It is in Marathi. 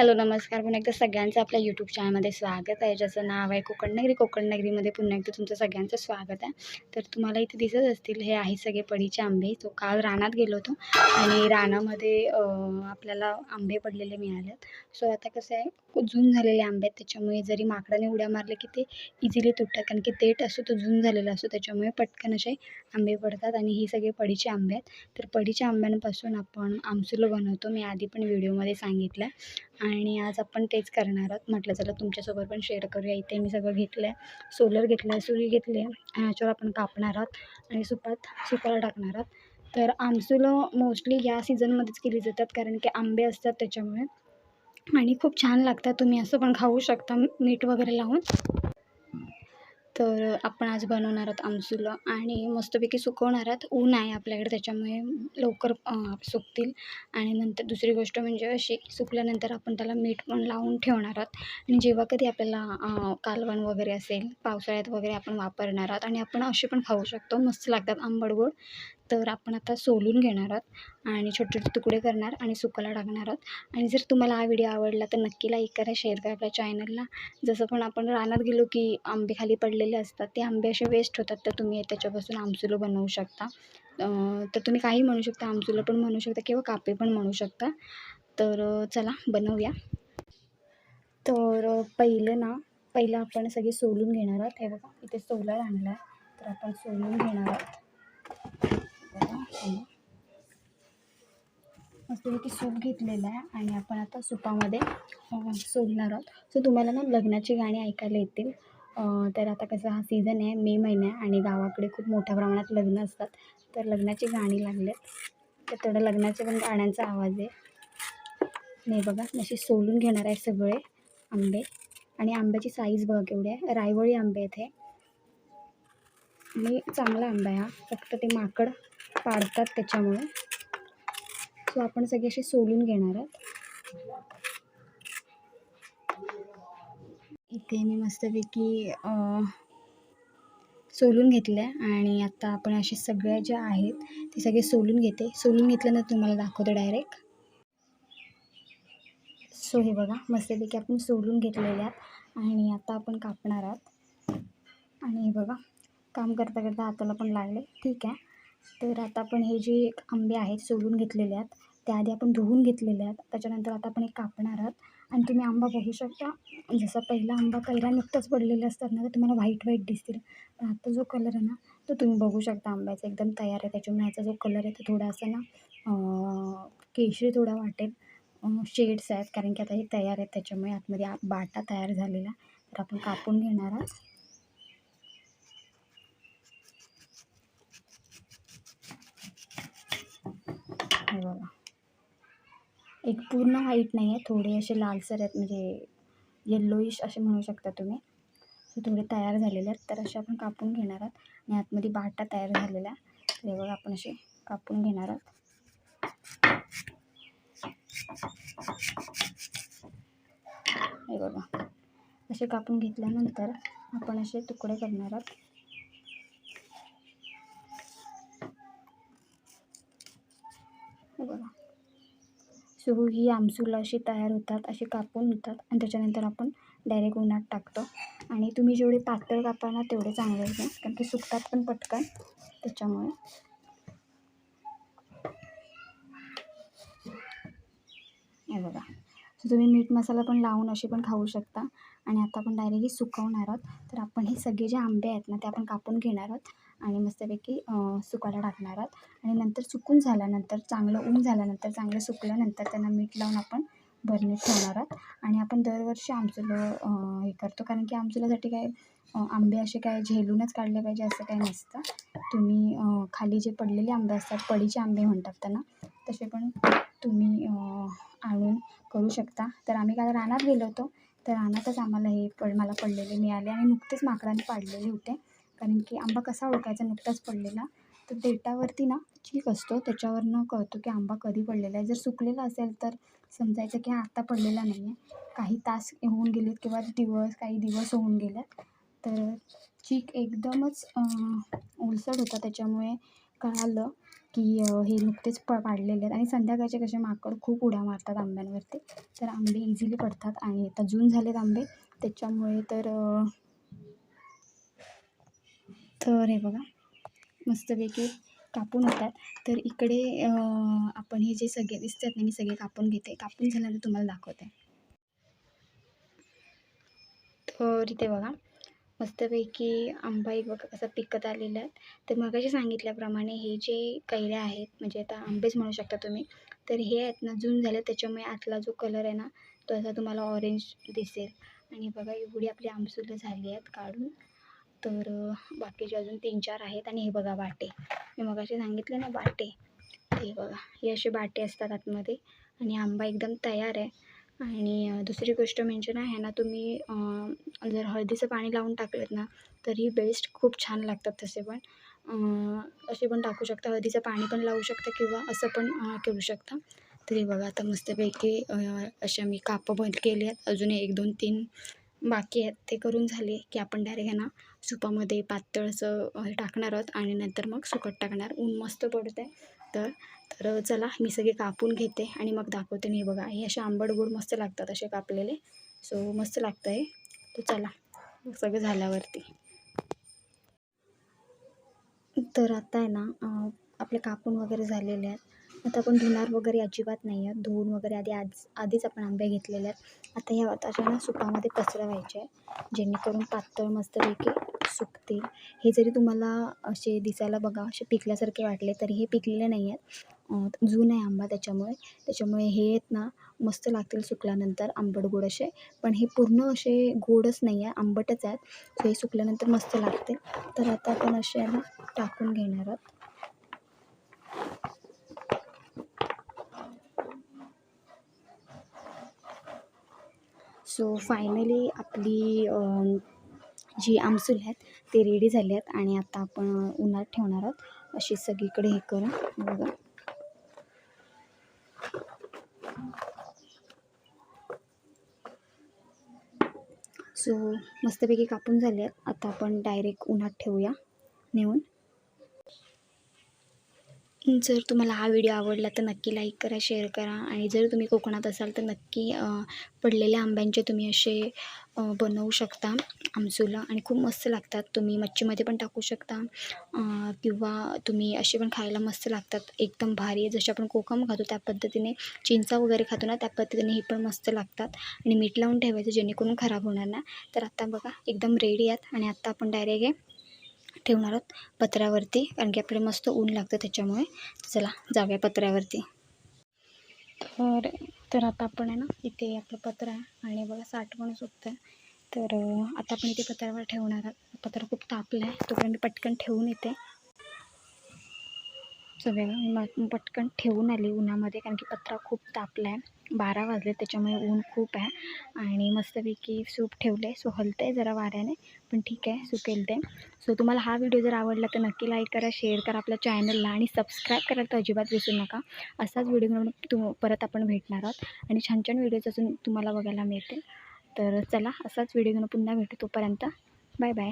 हॅलो नमस्कार. पुन्हा एकदा सगळ्यांचं आपल्या यूट्यूब चॅनलमध्ये स्वागत आहे. ज्याचं नाव आहे कोकण नगरी कोकण नगरीमध्ये पुन्हा एकदा तुमचं सगळ्यांचं स्वागत आहे. तर तुम्हाला इथे दिसत असतील हे आहे सगळे पडीचे आंबे. तो काल रानात गेलो होतो आणि रानामध्ये आपल्याला आंबे पडलेले मिळालेत. सो आता कसं आहे जून झालेले आंबे आहेत त्याच्यामुळे जरी माकडाने उड्या मारले की ते इझिली तुटतात. कारण की देठ असतो तो जून झालेला असतो त्याच्यामुळे पटकन असे आंबे पडतात आणि हे सगळे पडीचे आंबे आहेत. तर पडीच्या आंब्यांपासून आपण आमसुलं बनवतो. मी आधी पण व्हिडिओमध्ये सांगितलं. आणि आज आपण तेच करणार आहोत. म्हटलं चला तुमच्यासोबत पण शेअर करूया. इथे मी सगळं घेतलं आहे सोलर घेतलं आहे सुरी घेतली आहे आणि याच्यावर आपण कापणार आहोत. आणि सुपात सुपाला टाकणार आहोत. तर आमसुलं मोस्टली या सीझनमध्येच केली जातात. कारण की आंबे असतात त्याच्यामुळे. आणि खूप छान लागतात तुम्ही असं पण खाऊ शकता. मीठ वगैरे लावून. तर आपण आज बनवणार आहोत आमसुलं आणि मस्तपैकी सुकवणार आहोत. ऊन आहे आपल्याकडे त्याच्यामुळे लवकर सुकतील. आणि नंतर दुसरी गोष्ट म्हणजे अशी सुकल्यानंतर आपण त्याला मीठ पण लावून ठेवणार आहोत. आणि जेव्हा कधी आपल्याला कालवण वगैरे असेल पावसाळ्यात वगैरे आपण वापरणार आहोत. आणि आपण असे पण खाऊ शकतो. मस्त लागतात आंबट गोड. तर आपण आता सोलून घेणार आहोत आणि छोटे छोटे तुकडे करणार आणि सुकायला टाकणार आहोत. आणि जर तुम्हाला हा व्हिडिओ आवडला तर नक्की लाईक करा शेअर करा आपल्या चॅनलला जसं पण आपण रानात गेलो की आंबे खाली पडलेले असतात ते आंबे असे वेस्ट होतात तर तुम्ही त्याच्यापासून आमसुलं बनवू शकता. तर तुम्ही काही म्हणू शकता आमसुलं पण म्हणू शकता किंवा कापे पण म्हणू शकता. तर चला बनवूया. तर पहिलं ना पहिलं आपण सगळे सोलून घेणार आहोत. हे बघा इथे सोलर आणलं आहे. तर आपण सोलून घेणार आहोत. असं हे. मस्तपैकी सूप घेतलेलं आहे आणि आपण आता सुपामध्ये सोडणार सोलणार आहोत. सो तुम्हाला ना लग्नाची गाणी ऐकायला येतील. तर आता कसं हा सीझन आहे मे महिना आहे आणि गावाकडे खूप मोठ्या प्रमाणात लग्न असतात. तर लग्नाची गाणी लागलेत. तर थोडं लग्नाच्या पण गाण्यांचा आवाज आहे. नाही बघा असे सोलून घेणार आहे सगळे आंबे. आणि आंब्याची साईज बघा केवढी आहे. रायवळी आंबे आहेत हे. आणि चांगला आंबा आहे हा. फक्त ते माकड पाडतात त्याच्यामुळे. सो आपण सगळे असे सोलून घेणार आहोत. इथे मी मस्तपैकी सोलून घेतलं आणि आता आपण असे सगळ्या ज्या आहेत ते सगळे सोलून घेते. सोलून घेतल्यानंतर तुम्हाला दाखवतो डायरेक्ट सो हे बघा मस्तपैकी आपण सोलून घेतलेले आहेत आणि आता आपण कापणार आहोत. आणि हे बघा काम करता करता हाताला पण लागले. ठीक आहे. तर आता आपण हे जे आंबे आहेत सोलून घेतलेले आहेत त्याआधी आपण धुवून घेतलेले आहेत. त्याच्यानंतर आता आपण एक कापणार आहात. आणि तुम्ही आंबा बघू शकता जसा पहिला आंबा कैरा नुकताच पडलेले असतात ना तर तुम्हाला व्हाईट व्हाईट दिसतील. पण आता जो कलर आहे ना तो तुम्ही बघू शकता आंब्याचा. एकदम तयार आहे. त्याच्यामुळे ह्याचा जो कलर आहे तो थोडासा ना केशरी थोडा वाटेल. शेड्स आहेत कारण की आता हे तयार आहेत. त्याच्यामुळे आतमध्ये बाटा तयार झालेला. तर आपण कापून घेणार आहात. हे बघा. एक पूर्ण व्हाईट नाही आहे थोडे असे लालसर आहेत म्हणजे येल्लोईश असे म्हणू शकता तुम्ही. हे थोडे तयार झालेले आहेत तर असे आपण कापून घेणार आहोत. आणि आतमध्ये बाटा तयार झालेला आहे तर हे बघा आपण असे कापून घेणार आहोत. हे बघा. असे कापून घेतल्यानंतर आपण असे तुकडे करणार आहोत. बघा सो ही आमसूल अशी तयार होतात अशी कापून होतात आणि त्याच्यानंतर आपण डायरेक्ट उन्हात टाकतो. आणि तुम्ही जेवढे पातळ कापा ना तेवढे चांगले होते कारण की सुकतात पण पटकन. त्याच्यामुळे. हे बघा. सो तुम्ही मीठ मसाला पण लावून असे पण खाऊ शकता. आणि आता आपण डायरेक्टली सुकवणार आहोत. तर आपण हे सगळे जे आंबे आहेत ना ते आपण कापून घेणार आहोत. आणि मस्तपैकी सुकायला टाकणार आहात. आणि नंतर सुकून झाल्यानंतर चांगलं ऊन झाल्यानंतर चांगलं सुकल्यानंतर त्यांना मीठ लावून आपण भरणीत ठेवणार आहात. आणि आपण दरवर्षी आमचुलं हे करतो. कारण की आमचुलासाठी काय आंबे असे काय झेलूनच काढले पाहिजे असं काही नसतं. तुम्ही खाली जे पडलेले आंबे असतात पडीचे आंबे म्हणतात त्यांना तसे पण तुम्ही आणून करू शकता. तर आम्ही काल रानात गेलो होतो. तर रानातच आम्हाला हे पड मला पडलेले मिळाले. आणि नुकतेच माकडाने पाडलेले होते. कारण की आंबा कसा ओळखायचा नुकताच पडलेला तर देठावरती ना चीक असतो. त्याच्यावरनं कळतो की आंबा कधी पडलेला आहे. जर सुकलेला असेल तर समजायचं की हा आत्ता पडलेला नाही आहे. काही तास होऊन गेलेत किंवा दिवस काही दिवस होऊन गेलेत. तर चीक एकदमच ओलसड ओलसर होता. त्याच्यामुळे कळालं की हे नुकतेच प पाडलेले आहेत. आणि संध्याकाळचे कसे माकड खूप उड्या मारतात आंब्यांवरती. तर आंबे इझिली पडतात. आणि आता जून झालेत आंबे. त्याच्यामुळे तर तर हे बघा मस्तपैकी कापून होतात तर इकडे आपण हे जे सगळे दिसतात ना मी सगळे कापून घेते. कापून झाल्यानंतर तुम्हाला दाखवते. तर इथे बघा मस्तपैकी आंबा एक बघा कसा पिकत आलेला आहे. तर मगाशी सांगितल्याप्रमाणे हे जे कैऱ्या आहेत म्हणजे आता आंबेच म्हणू शकता तुम्ही तर हे आहेत ना जून झाले त्याच्यामुळे आतला जो कलर आहे ना तो असा तुम्हाला ऑरेंज दिसेल. आणि बघा एवढी आपली आमसुलं झाली आहेत काढून. तर बाकीचे अजून तीन चार आहेत आणि हे बघा बाटे. मी मगाशी सांगितले ना बाटे. ते बघा हे असे बाटे असतात आतमध्ये आणि आंबा एकदम तयार आहे. आणि दुसरी गोष्ट म्हणजे ना ह्यांना तुम्ही जर हळदीचं पाणी लावून टाकलेत ना तरी बेस्ट खूप छान लागतात तसे पण. असे पण टाकू शकता. हळदीचं पाणी पण लावू शकता किंवा असं पण करू शकता. तरी बघा आता मस्तपैकी अशा मी कापं बंद केली आहेत. अजून एक दोन तीन बाकी आहेत. ते करून झाले की आपण डायरेक्ट ह्यांना सुपामध्ये पातळचं टाकणार आहोत आणि नंतर मग सुकट टाकणार. ऊन मस्त पडतं आहे तर तर चला मी सगळे कापून घेते आणि मग दाखवते. नाही बघा हे असे आंबट गोड मस्त लागतात असे कापलेले. सो मस्त लागतं आहे तर चला सगळं झाल्यावरती. तर आता आहे ना आपले कापून वगैरे झालेले आहेत. आता आपण धुणार वगैरे अजिबात नाही आहेत. धुवून वगैरे आधी आज आधीच आपण आंबे घेतलेले आहेत. आता ह्या अशा ना सुपामध्ये पसरवायचे आहे जेणेकरून पातळ मस्तपैकी सुकतील हे जरी तुम्हाला असे दिसायला बघा असे पिकल्यासारखे वाटले तरी हे पिकलेले नाही आहेत जून आहे आंबा त्याच्यामुळे. त्याच्यामुळे हे आहेत ना मस्त लागतील सुकल्यानंतर आंबट गोड असे. पण हे पूर्ण असे गोडच नाही आहे आंबटच आहेत. सो हे सुकल्यानंतर मस्त लागते तर आता आपण असे ना टाकून घेणार आहोत. सो फायनली आपली जी आमसूल आहेत ते रेडी झाले आहेत आणि आता आपण उन्हात ठेवणार आहोत. अशी सगळीकडे हे करून बघा. सो मस्तपैकी कापून झाले आहेत. आता आपण डायरेक्ट उन्हात ठेवूया नेऊन. जर तुम्हाला हा व्हिडिओ आवडला तर नक्की लाईक करा शेअर करा. आणि जर तुम्ही कोकणात असाल तर नक्की पडलेल्या आंब्यांचे तुम्ही असे बनवू शकता आमसूला आणि खूप मस्त लागतात. तुम्ही मच्छीमध्ये पण टाकू शकता. किंवा तुम्ही असे पण खायला मस्त लागतात. एकदम भारी आहे. जसे आपण कोकम खातो त्या पद्धतीने चिंचा वगैरे खातो ना त्या पद्धतीने हे पण मस्त लागतात. आणि मीठ लावून ठेवायचं जेणेकरून खराब होणार नाही. तर आत्ता बघा एकदम रेडी आहेत. आणि आत्ता आपण डायरेक्ट हे ठेवणार आहोत पत्र्यावरती कारण की आपल्याला मस्त ऊन लागतं त्याच्यामुळे. चला जाऊया पत्र्यावरती तर तर आता आपण आहे ना इथे आपलं पत्र आहे. आणि बघा साठवण सुटतं तर आता आपण इथे पत्र्यावर ठेवणार आहोत. पत्र खूप तापलं आहे तोपर्यंत मी पटकन ठेवून येते. सगळं मी मा- पटकन ठेवून आली उन्हामध्ये कारण की पत्रा खूप तापला आहे बारा वाजले त्याच्यामुळे ऊन खूप आहे. आणि मस्तपैकी सूप ठेवलं आहे सो हलतं आहे जरा वाऱ्याने पण ठीक आहे सुकेल ते सो तुम्हाला हा व्हिडिओ जर आवडला तर नक्की लाईक करा शेअर करा आपल्या चॅनलला आणि सबस्क्राईब करायला तर अजिबात विसरू नका. असाच व्हिडिओ घेऊन तु परत आपण भेटणार आहोत. आणि छान छान व्हिडिओज अजून तुम्हाला बघायला मिळतील. तर चला असाच व्हिडिओ घेऊन पुन्हा भेटू तोपर्यंत. Bye bye